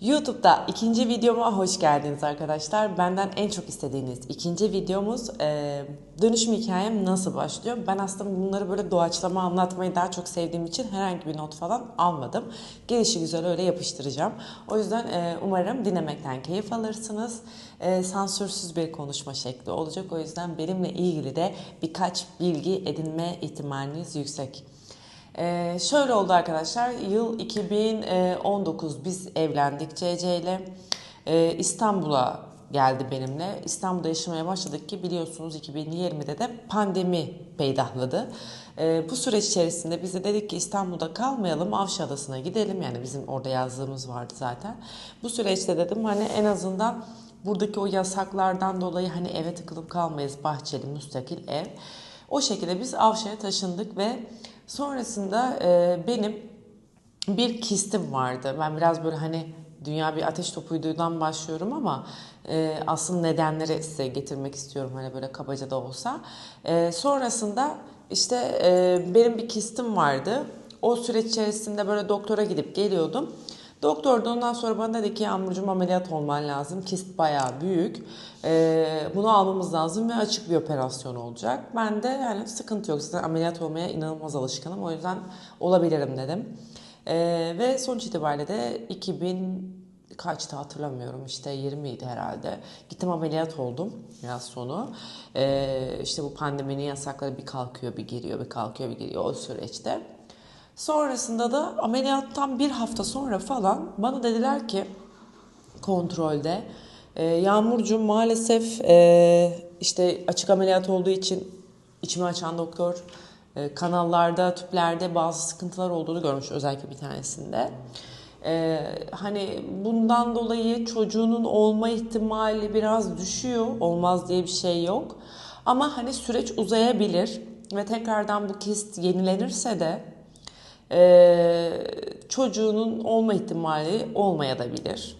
YouTube'da ikinci videoma hoş geldiniz arkadaşlar. Benden en çok istediğiniz ikinci videomuz e, dönüşüm hikayem nasıl başlıyor? Ben aslında bunları böyle doğaçlama anlatmayı daha çok sevdiğim için herhangi bir not falan almadım. Gelişi güzel öyle yapıştıracağım. O yüzden e, umarım dinlemekten keyif alırsınız. E, sansürsüz bir konuşma şekli olacak. O yüzden benimle ilgili de birkaç bilgi edinme ihtimaliniz yüksek. Ee, şöyle oldu arkadaşlar. Yıl 2019 biz evlendik CC ile. Ee, İstanbul'a geldi benimle. İstanbul'da yaşamaya başladık ki biliyorsunuz 2020'de de pandemi peydahladı. Ee, bu süreç içerisinde biz de dedik ki İstanbul'da kalmayalım Avşa Adası'na gidelim. Yani bizim orada yazdığımız vardı zaten. Bu süreçte dedim hani en azından buradaki o yasaklardan dolayı hani eve tıkılıp kalmayız. Bahçeli, müstakil ev. O şekilde biz Avşa'ya taşındık ve sonrasında e, benim bir kistim vardı. Ben biraz böyle hani dünya bir ateş topuyduğundan başlıyorum ama e, aslında nedenleri size getirmek istiyorum hani böyle kabaca da olsa. E, sonrasında işte e, benim bir kistim vardı. O süreç içerisinde böyle doktora gidip geliyordum. Doktor da ondan sonra bana dedi ki Yağmurcuğum ameliyat olman lazım. Kist bayağı büyük. Ee, bunu almamız lazım ve açık bir operasyon olacak. Ben de yani sıkıntı yok. Zaten ameliyat olmaya inanılmaz alışkınım. O yüzden olabilirim dedim. Ee, ve sonuç itibariyle de 2000 kaçtı hatırlamıyorum işte 20 idi herhalde. Gittim ameliyat oldum yaz sonu. Ee, işte bu pandeminin yasakları bir kalkıyor bir giriyor bir kalkıyor bir giriyor o süreçte. Sonrasında da ameliyattan bir hafta sonra falan bana dediler ki kontrolde e, Yağmurcuğum maalesef e, işte açık ameliyat olduğu için içimi açan doktor e, kanallarda, tüplerde bazı sıkıntılar olduğunu görmüş özellikle bir tanesinde. E, hani bundan dolayı çocuğunun olma ihtimali biraz düşüyor. Olmaz diye bir şey yok. Ama hani süreç uzayabilir ve tekrardan bu kist yenilenirse de e, çocuğunun olma ihtimali olmayabilir.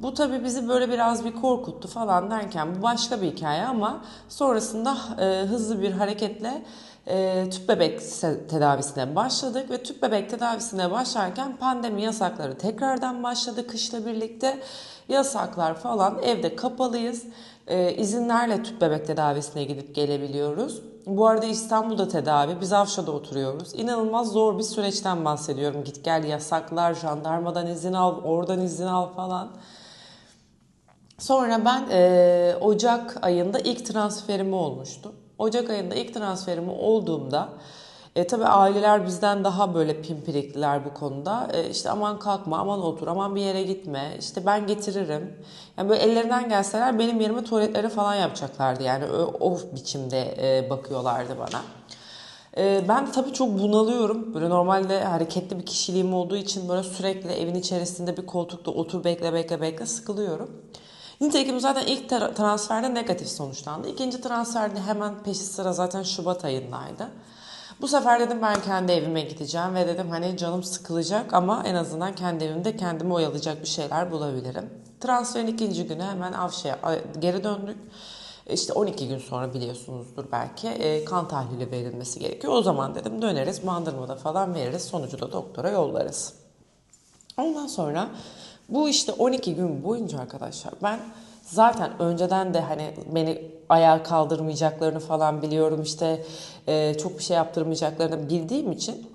Bu tabii bizi böyle biraz bir korkuttu falan derken bu başka bir hikaye ama sonrasında e, hızlı bir hareketle e, tüp bebek tedavisine başladık ve tüp bebek tedavisine başlarken pandemi yasakları tekrardan başladı kışla birlikte. Yasaklar falan evde kapalıyız. E, izinlerle tüp bebek tedavisine gidip gelebiliyoruz. Bu arada İstanbul'da tedavi, biz Avşa'da oturuyoruz. İnanılmaz zor bir süreçten bahsediyorum. Git gel yasaklar, jandarmadan izin al, oradan izin al falan. Sonra ben e, Ocak ayında ilk transferimi olmuştu. Ocak ayında ilk transferimi olduğumda e, tabii aileler bizden daha böyle pimpirikliler bu konuda. E, işte aman kalkma, aman otur, aman bir yere gitme. İşte ben getiririm. Yani böyle ellerinden gelseler benim yerime tuvaletleri falan yapacaklardı. Yani o, o biçimde e, bakıyorlardı bana. E, ben tabii çok bunalıyorum. Böyle normalde hareketli bir kişiliğim olduğu için böyle sürekli evin içerisinde bir koltukta otur bekle bekle bekle sıkılıyorum. Nitekim zaten ilk transferde negatif sonuçlandı. İkinci transferde hemen peşi sıra zaten Şubat ayındaydı. Bu sefer dedim ben kendi evime gideceğim ve dedim hani canım sıkılacak ama en azından kendi evimde kendimi oyalayacak bir şeyler bulabilirim. Transferin ikinci günü hemen Avşa'ya geri döndük. İşte 12 gün sonra biliyorsunuzdur belki e, kan tahlili verilmesi gerekiyor. O zaman dedim döneriz bandırmada falan veririz sonucu da doktora yollarız. Ondan sonra bu işte 12 gün boyunca arkadaşlar ben zaten önceden de hani beni ayağa kaldırmayacaklarını falan biliyorum işte e, çok bir şey yaptırmayacaklarını bildiğim için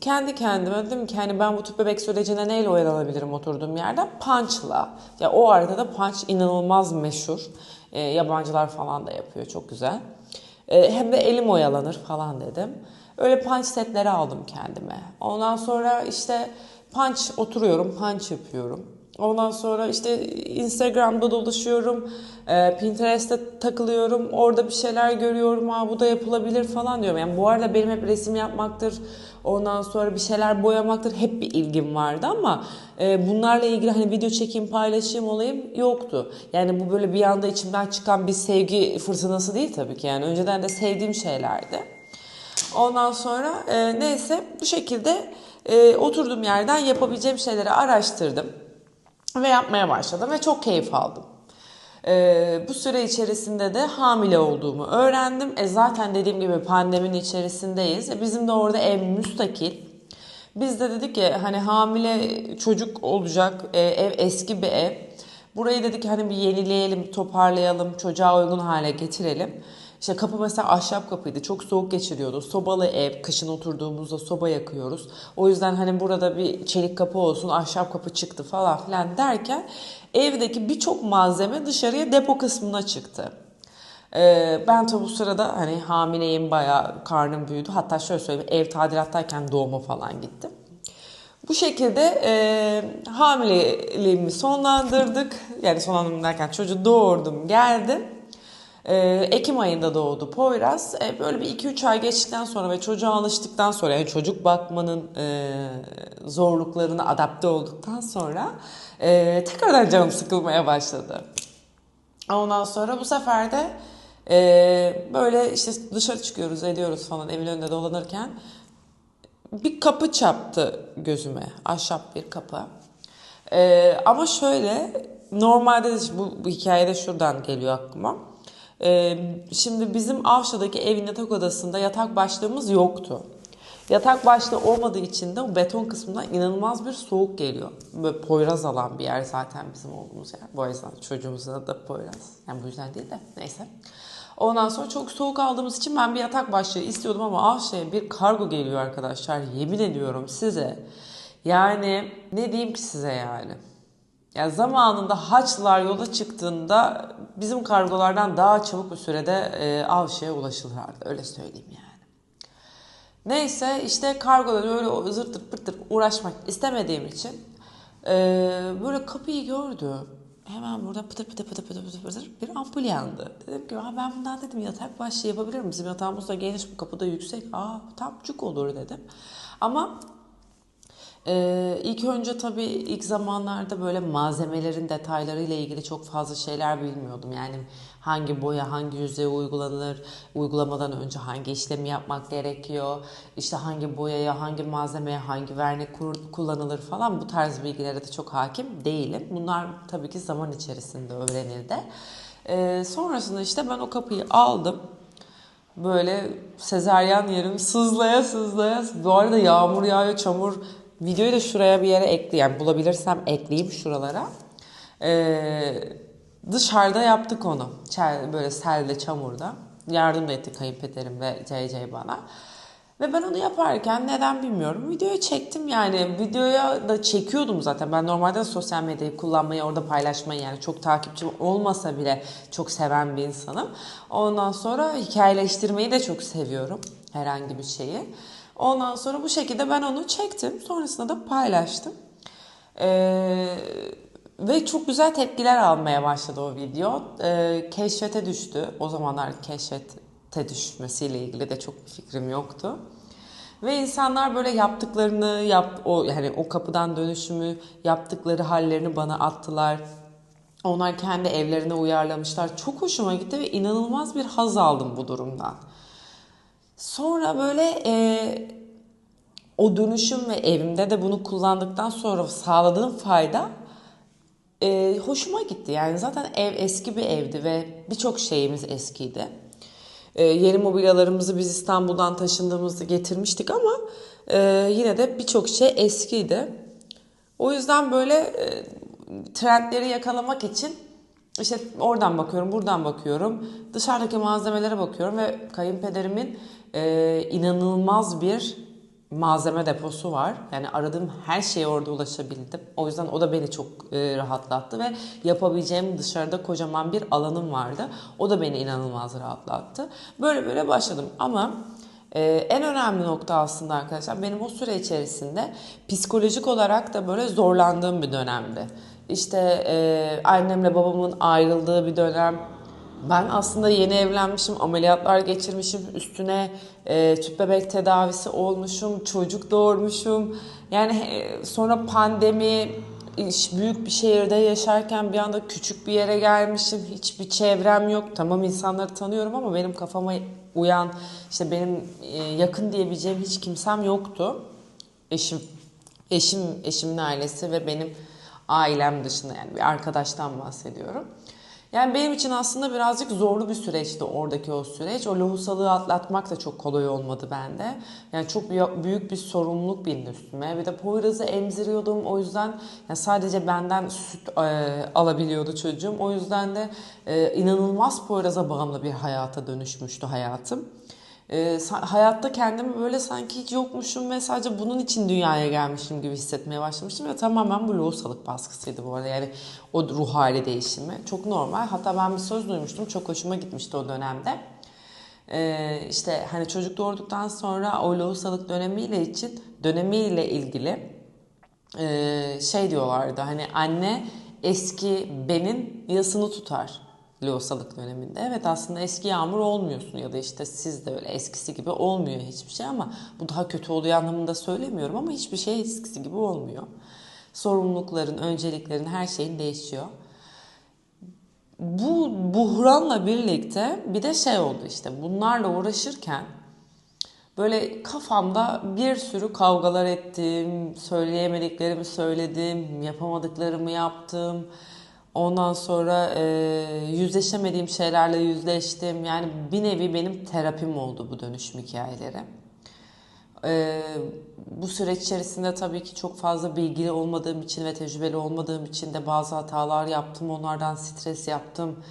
kendi kendime dedim ki hani ben bu tüp bebek sürecine neyle oyalanabilirim oturduğum yerden? Punch'la. Ya o arada da punch inanılmaz meşhur. E, yabancılar falan da yapıyor çok güzel. E, hem de elim oyalanır falan dedim. Öyle punch setleri aldım kendime. Ondan sonra işte punch oturuyorum, punch yapıyorum. Ondan sonra işte Instagram'da dolaşıyorum, e, Pinterest'te takılıyorum, orada bir şeyler görüyorum, ha bu da yapılabilir falan diyorum. Yani bu arada benim hep resim yapmaktır, ondan sonra bir şeyler boyamaktır hep bir ilgim vardı ama e, bunlarla ilgili hani video çekeyim, paylaşayım olayım yoktu. Yani bu böyle bir anda içimden çıkan bir sevgi fırtınası değil tabii ki. Yani önceden de sevdiğim şeylerdi. Ondan sonra e, neyse bu şekilde oturduğum yerden yapabileceğim şeyleri araştırdım ve yapmaya başladım ve çok keyif aldım. Ee, bu süre içerisinde de hamile olduğumu öğrendim. E zaten dediğim gibi pandeminin içerisindeyiz. E bizim de orada ev müstakil. Biz de dedik ki hani hamile çocuk olacak e, ev eski bir ev. Burayı dedik hani bir yenileyelim, toparlayalım, çocuğa uygun hale getirelim. İşte kapı mesela ahşap kapıydı. Çok soğuk geçiriyordu. Sobalı ev. Kışın oturduğumuzda soba yakıyoruz. O yüzden hani burada bir çelik kapı olsun, ahşap kapı çıktı falan filan derken evdeki birçok malzeme dışarıya depo kısmına çıktı. Ee, ben tabi bu sırada hani hamileyim bayağı karnım büyüdü. Hatta şöyle söyleyeyim ev tadilattayken doğuma falan gittim. Bu şekilde e, hamileliğimi sonlandırdık. Yani sonlandırdım derken çocuğu doğurdum geldim. E, Ekim ayında doğdu Poyraz. E, böyle bir 2-3 ay geçtikten sonra ve çocuğa alıştıktan sonra yani çocuk bakmanın e, zorluklarına adapte olduktan sonra e, tekrardan canım sıkılmaya başladı. Ondan sonra bu sefer de e, böyle işte dışarı çıkıyoruz ediyoruz falan evin önünde dolanırken bir kapı çarptı gözüme. Ahşap bir kapı. Ee, ama şöyle normalde de bu, bu hikayede şuradan geliyor aklıma. Ee, şimdi bizim Avşa'daki evin yatak odasında yatak başlığımız yoktu. Yatak başlığı olmadığı için de o beton kısmından inanılmaz bir soğuk geliyor. Böyle poyraz alan bir yer zaten bizim olduğumuz yer. Bu yüzden çocuğumuzun adı da poyraz. Yani bu yüzden değil de neyse. Ondan sonra çok soğuk aldığımız için ben bir yatak başlığı istiyordum ama şey bir kargo geliyor arkadaşlar. Yemin ediyorum size. Yani ne diyeyim ki size yani. Yani zamanında haçlar yola çıktığında bizim kargolardan daha çabuk bir sürede e, Avşa'ya ulaşılırdı. Öyle söyleyeyim yani. Neyse işte kargoda öyle zırtır pırtır uğraşmak istemediğim için e, böyle kapıyı gördü. Hemen burada pıtır pıtır pıtır pıtır pıtır pıtır bir ampul yandı. Dedim ki ben bundan dedim yatak başlığı yapabilirim. Bizim yatağımız da geniş bu kapıda yüksek. Aa tam cuk olur dedim. Ama ee, ilk önce tabii ilk zamanlarda böyle malzemelerin detaylarıyla ilgili çok fazla şeyler bilmiyordum. Yani hangi boya hangi yüzeye uygulanır, uygulamadan önce hangi işlemi yapmak gerekiyor, işte hangi boyaya, hangi malzemeye, hangi vernik kullanılır falan bu tarz bilgilere de çok hakim değilim. Bunlar tabii ki zaman içerisinde öğrenildi. Ee, sonrasında işte ben o kapıyı aldım böyle sezeryan yerim sızlaya sızlaya. Bu arada yağmur yağıyor, çamur Videoyu da şuraya bir yere ekleyeyim. Yani bulabilirsem ekleyeyim şuralara. Ee, dışarıda yaptık onu. Böyle selde, çamurda. Yardım da etti kayınpederim ve CC bana. Ve ben onu yaparken neden bilmiyorum. Videoyu çektim yani. Videoya da çekiyordum zaten. Ben normalde sosyal medyayı kullanmayı, orada paylaşmayı yani çok takipçim olmasa bile çok seven bir insanım. Ondan sonra hikayeleştirmeyi de çok seviyorum. Herhangi bir şeyi. Ondan sonra bu şekilde ben onu çektim. Sonrasında da paylaştım. Ee, ve çok güzel tepkiler almaya başladı o video. Ee, keşfete düştü. O zamanlar keşfete düşmesiyle ilgili de çok bir fikrim yoktu. Ve insanlar böyle yaptıklarını, yap, o yani o kapıdan dönüşümü, yaptıkları hallerini bana attılar. Onlar kendi evlerine uyarlamışlar. Çok hoşuma gitti ve inanılmaz bir haz aldım bu durumdan. Sonra böyle e, o dönüşüm ve evimde de bunu kullandıktan sonra sağladığım fayda e, hoşuma gitti. Yani zaten ev eski bir evdi ve birçok şeyimiz eskiydi. E, yeni mobilyalarımızı biz İstanbul'dan taşındığımızda getirmiştik ama e, yine de birçok şey eskiydi. O yüzden böyle e, trendleri yakalamak için işte oradan bakıyorum, buradan bakıyorum. Dışarıdaki malzemelere bakıyorum ve kayınpederimin e, inanılmaz bir malzeme deposu var. Yani aradığım her şeye orada ulaşabildim. O yüzden o da beni çok e, rahatlattı ve yapabileceğim dışarıda kocaman bir alanım vardı. O da beni inanılmaz rahatlattı. Böyle böyle başladım ama ee, en önemli nokta aslında arkadaşlar benim o süre içerisinde psikolojik olarak da böyle zorlandığım bir dönemdi. İşte e, annemle babamın ayrıldığı bir dönem, ben aslında yeni evlenmişim, ameliyatlar geçirmişim, üstüne e, tüp bebek tedavisi olmuşum, çocuk doğurmuşum. Yani e, sonra pandemi, iş, büyük bir şehirde yaşarken bir anda küçük bir yere gelmişim. Hiçbir çevrem yok. Tamam insanları tanıyorum ama benim kafama uyan, işte benim e, yakın diyebileceğim hiç kimsem yoktu. Eşim, eşim, eşimin ailesi ve benim ailem dışında yani bir arkadaştan bahsediyorum. Yani benim için aslında birazcık zorlu bir süreçti oradaki o süreç. O lohusalığı atlatmak da çok kolay olmadı bende. Yani çok büyük bir sorumluluk bindi üstüme. Bir de Poyraz'ı emziriyordum. O yüzden yani sadece benden süt e, alabiliyordu çocuğum. O yüzden de e, inanılmaz Poyraz'a bağımlı bir hayata dönüşmüştü hayatım e, hayatta kendimi böyle sanki hiç yokmuşum ve sadece bunun için dünyaya gelmişim gibi hissetmeye başlamıştım. Ve tamamen bu lohusalık baskısıydı bu arada. Yani o ruh hali değişimi. Çok normal. Hatta ben bir söz duymuştum. Çok hoşuma gitmişti o dönemde. Ee, işte hani çocuk doğurduktan sonra o lohusalık dönemiyle için dönemiyle ilgili e, şey diyorlardı. Hani anne eski benin yasını tutar lohusalık döneminde. Evet aslında eski yağmur olmuyorsun ya da işte siz de öyle eskisi gibi olmuyor hiçbir şey ama bu daha kötü oluyor anlamında söylemiyorum ama hiçbir şey eskisi gibi olmuyor. Sorumlulukların, önceliklerin, her şeyin değişiyor. Bu buhranla birlikte bir de şey oldu işte bunlarla uğraşırken böyle kafamda bir sürü kavgalar ettim, söyleyemediklerimi söyledim, yapamadıklarımı yaptım Ondan sonra e, yüzleşemediğim şeylerle yüzleştim. Yani bir nevi benim terapim oldu bu dönüşüm hikayeleri. E, bu süreç içerisinde tabii ki çok fazla bilgili olmadığım için ve tecrübeli olmadığım için de bazı hatalar yaptım. Onlardan stres yaptım.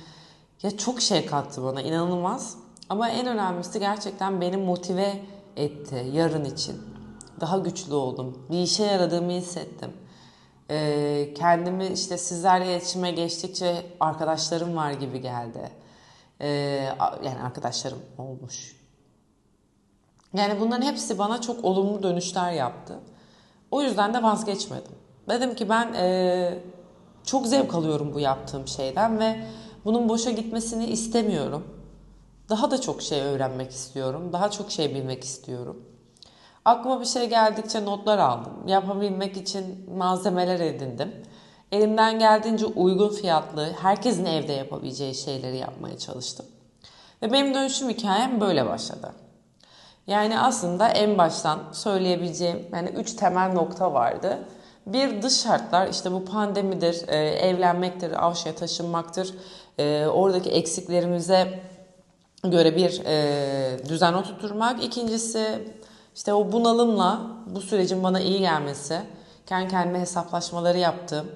Ya çok şey kattı bana inanılmaz. Ama en önemlisi gerçekten beni motive etti yarın için. Daha güçlü oldum. Bir işe yaradığımı hissettim. Ee, kendimi işte sizlerle iletişime geçtikçe arkadaşlarım var gibi geldi. Ee, yani arkadaşlarım olmuş. Yani bunların hepsi bana çok olumlu dönüşler yaptı. O yüzden de vazgeçmedim. Dedim ki ben e, çok zevk alıyorum bu yaptığım şeyden ve bunun boşa gitmesini istemiyorum. Daha da çok şey öğrenmek istiyorum. Daha çok şey bilmek istiyorum. Aklıma bir şey geldikçe notlar aldım. Yapabilmek için malzemeler edindim. Elimden geldiğince uygun fiyatlı, herkesin evde yapabileceği şeyleri yapmaya çalıştım. Ve benim dönüşüm hikayem böyle başladı. Yani aslında en baştan söyleyebileceğim yani üç temel nokta vardı. Bir dış şartlar işte bu pandemidir, e, evlenmektir, Avşa'ya taşınmaktır. E, oradaki eksiklerimize göre bir e, düzen oturtturmak. İkincisi işte o bunalımla bu sürecin bana iyi gelmesi, kendi kendime hesaplaşmaları yaptım,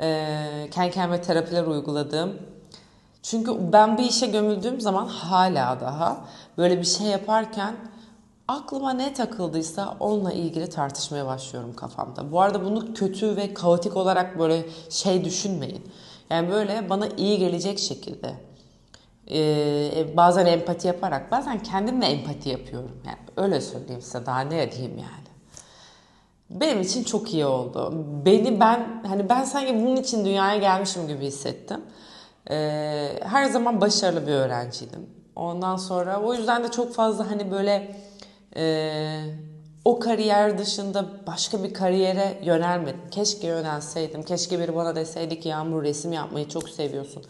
e, kendi kendime terapiler uyguladım. Çünkü ben bir işe gömüldüğüm zaman hala daha böyle bir şey yaparken aklıma ne takıldıysa onunla ilgili tartışmaya başlıyorum kafamda. Bu arada bunu kötü ve kaotik olarak böyle şey düşünmeyin. Yani böyle bana iyi gelecek şekilde ee, bazen empati yaparak bazen kendimle empati yapıyorum. Yani öyle söyleyeyim size daha ne diyeyim yani. Benim için çok iyi oldu. Beni ben hani ben sanki bunun için dünyaya gelmişim gibi hissettim. Ee, her zaman başarılı bir öğrenciydim. Ondan sonra o yüzden de çok fazla hani böyle e, o kariyer dışında başka bir kariyere yönelmedim. Keşke yönelseydim. Keşke biri bana deseydi ki Yağmur resim yapmayı çok seviyorsun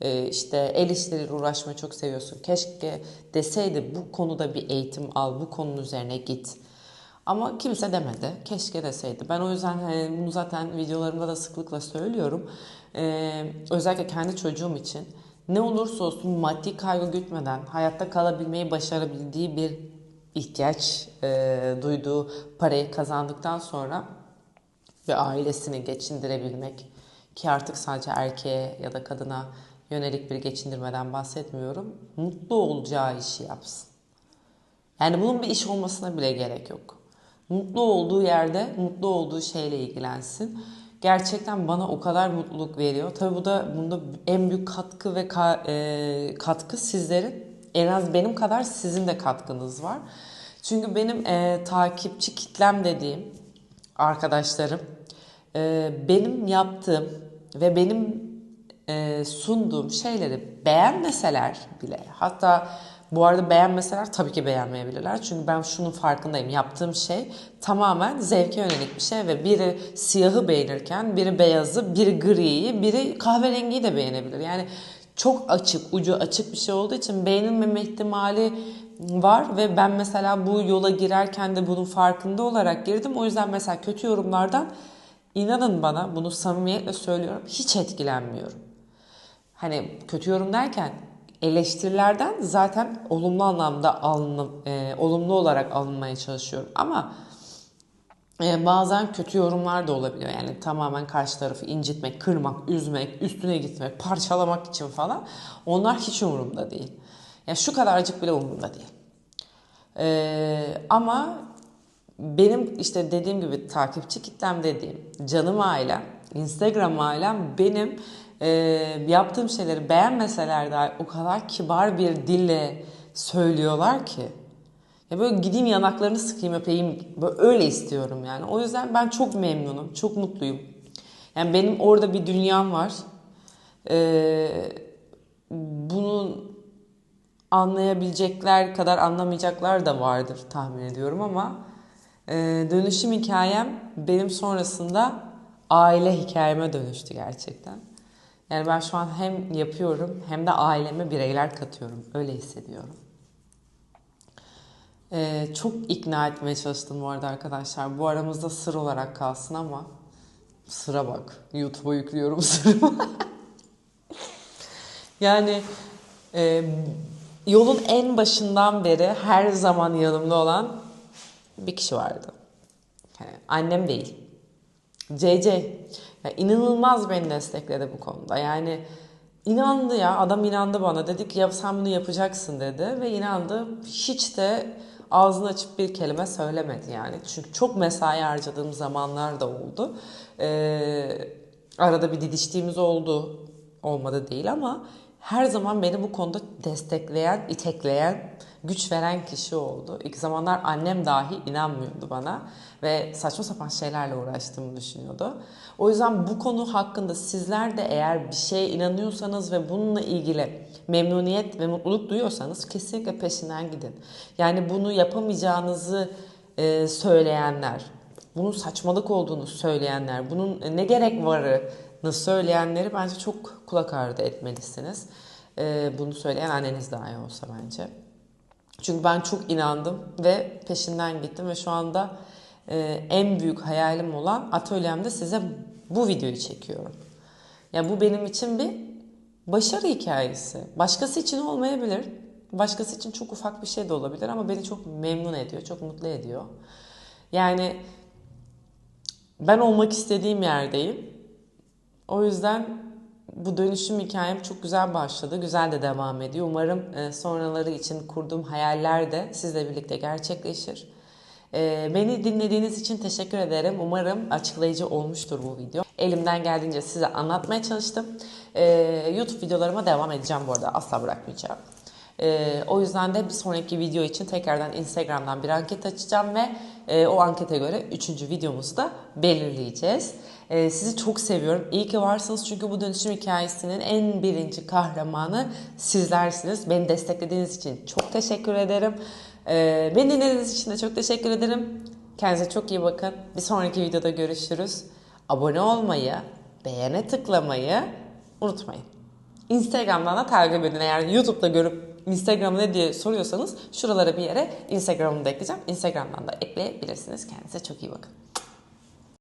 e, işte el işleriyle uğraşmayı çok seviyorsun. Keşke deseydi bu konuda bir eğitim al, bu konunun üzerine git. Ama kimse demedi. Keşke deseydi. Ben o yüzden hani bunu zaten videolarımda da sıklıkla söylüyorum. Ee, özellikle kendi çocuğum için ne olursa olsun maddi kaygı gütmeden hayatta kalabilmeyi başarabildiği bir ihtiyaç e, duyduğu parayı kazandıktan sonra ve ailesini geçindirebilmek ki artık sadece erkeğe ya da kadına yönelik bir geçindirmeden bahsetmiyorum. Mutlu olacağı işi yapsın. Yani bunun bir iş olmasına bile gerek yok. Mutlu olduğu yerde, mutlu olduğu şeyle ilgilensin. Gerçekten bana o kadar mutluluk veriyor. Tabii bu da bunda en büyük katkı ve ka, e, katkı sizlerin. En az benim kadar sizin de katkınız var. Çünkü benim e, takipçi kitlem dediğim arkadaşlarım e, benim yaptığım ve benim e, sunduğum şeyleri beğenmeseler bile hatta bu arada beğenmeseler tabii ki beğenmeyebilirler. Çünkü ben şunun farkındayım. Yaptığım şey tamamen zevke yönelik bir şey ve biri siyahı beğenirken biri beyazı, biri griyi, biri kahverengiyi de beğenebilir. Yani çok açık, ucu açık bir şey olduğu için beğenilmeme ihtimali var ve ben mesela bu yola girerken de bunun farkında olarak girdim. O yüzden mesela kötü yorumlardan inanın bana bunu samimiyetle söylüyorum hiç etkilenmiyorum. Hani kötü yorum derken eleştirilerden zaten olumlu anlamda alınım, e, olumlu olarak alınmaya çalışıyorum. Ama e, bazen kötü yorumlar da olabiliyor. Yani tamamen karşı tarafı incitmek, kırmak, üzmek, üstüne gitmek, parçalamak için falan. Onlar hiç umurumda değil. Yani şu kadarcık bile umurumda değil. E, ama benim işte dediğim gibi takipçi kitlem dediğim canım ailem, Instagram ailem benim e, yaptığım şeyleri beğenmeseler de o kadar kibar bir dille söylüyorlar ki. Ya böyle gideyim yanaklarını sıkayım öpeyim. Böyle öyle istiyorum yani. O yüzden ben çok memnunum. Çok mutluyum. Yani benim orada bir dünyam var. Ee, bunun anlayabilecekler kadar anlamayacaklar da vardır tahmin ediyorum ama e, dönüşüm hikayem benim sonrasında aile hikayeme dönüştü gerçekten. Yani ben şu an hem yapıyorum hem de aileme bireyler katıyorum. Öyle hissediyorum. Ee, çok ikna etmeye çalıştım bu arada arkadaşlar. Bu aramızda sır olarak kalsın ama sıra bak. YouTube'a yüklüyorum sırrımı. yani e, yolun en başından beri her zaman yanımda olan bir kişi vardı. Yani annem değil. CC. Ya inanılmaz beni destekledi bu konuda. Yani inandı ya adam inandı bana. Dedi ki ya sen bunu yapacaksın dedi ve inandı. Hiç de ağzını açıp bir kelime söylemedi yani. Çünkü çok mesai harcadığım zamanlar da oldu. Ee, arada bir didiştiğimiz oldu. Olmadı değil ama her zaman beni bu konuda destekleyen, itekleyen, güç veren kişi oldu. İlk zamanlar annem dahi inanmıyordu bana ve saçma sapan şeylerle uğraştığımı düşünüyordu. O yüzden bu konu hakkında sizler de eğer bir şeye inanıyorsanız ve bununla ilgili memnuniyet ve mutluluk duyuyorsanız kesinlikle peşinden gidin. Yani bunu yapamayacağınızı e, söyleyenler, bunun saçmalık olduğunu söyleyenler, bunun ne gerek varını söyleyenleri bence çok kulak ardı etmelisiniz. E, bunu söyleyen anneniz dahi olsa bence. Çünkü ben çok inandım ve peşinden gittim ve şu anda e, en büyük hayalim olan atölyemde size bu videoyu çekiyorum. Yani bu benim için bir başarı hikayesi. Başkası için olmayabilir. Başkası için çok ufak bir şey de olabilir ama beni çok memnun ediyor, çok mutlu ediyor. Yani ben olmak istediğim yerdeyim. O yüzden bu dönüşüm hikayem çok güzel başladı. Güzel de devam ediyor. Umarım e, sonraları için kurduğum hayaller de sizle birlikte gerçekleşir. E, beni dinlediğiniz için teşekkür ederim. Umarım açıklayıcı olmuştur bu video. Elimden geldiğince size anlatmaya çalıştım. E, YouTube videolarıma devam edeceğim bu arada. Asla bırakmayacağım. Ee, o yüzden de bir sonraki video için tekrardan Instagram'dan bir anket açacağım ve e, o ankete göre üçüncü videomuzu da belirleyeceğiz. Ee, sizi çok seviyorum. İyi ki varsınız çünkü bu dönüşüm hikayesinin en birinci kahramanı sizlersiniz. Beni desteklediğiniz için çok teşekkür ederim. Ee, beni dinlediğiniz için de çok teşekkür ederim. Kendinize çok iyi bakın. Bir sonraki videoda görüşürüz. Abone olmayı, beğene tıklamayı unutmayın. Instagram'dan da takip edin. Eğer YouTube'da görüp Instagram ne diye soruyorsanız şuralara bir yere Instagram'ımı da ekleyeceğim. Instagram'dan da ekleyebilirsiniz. Kendinize çok iyi bakın.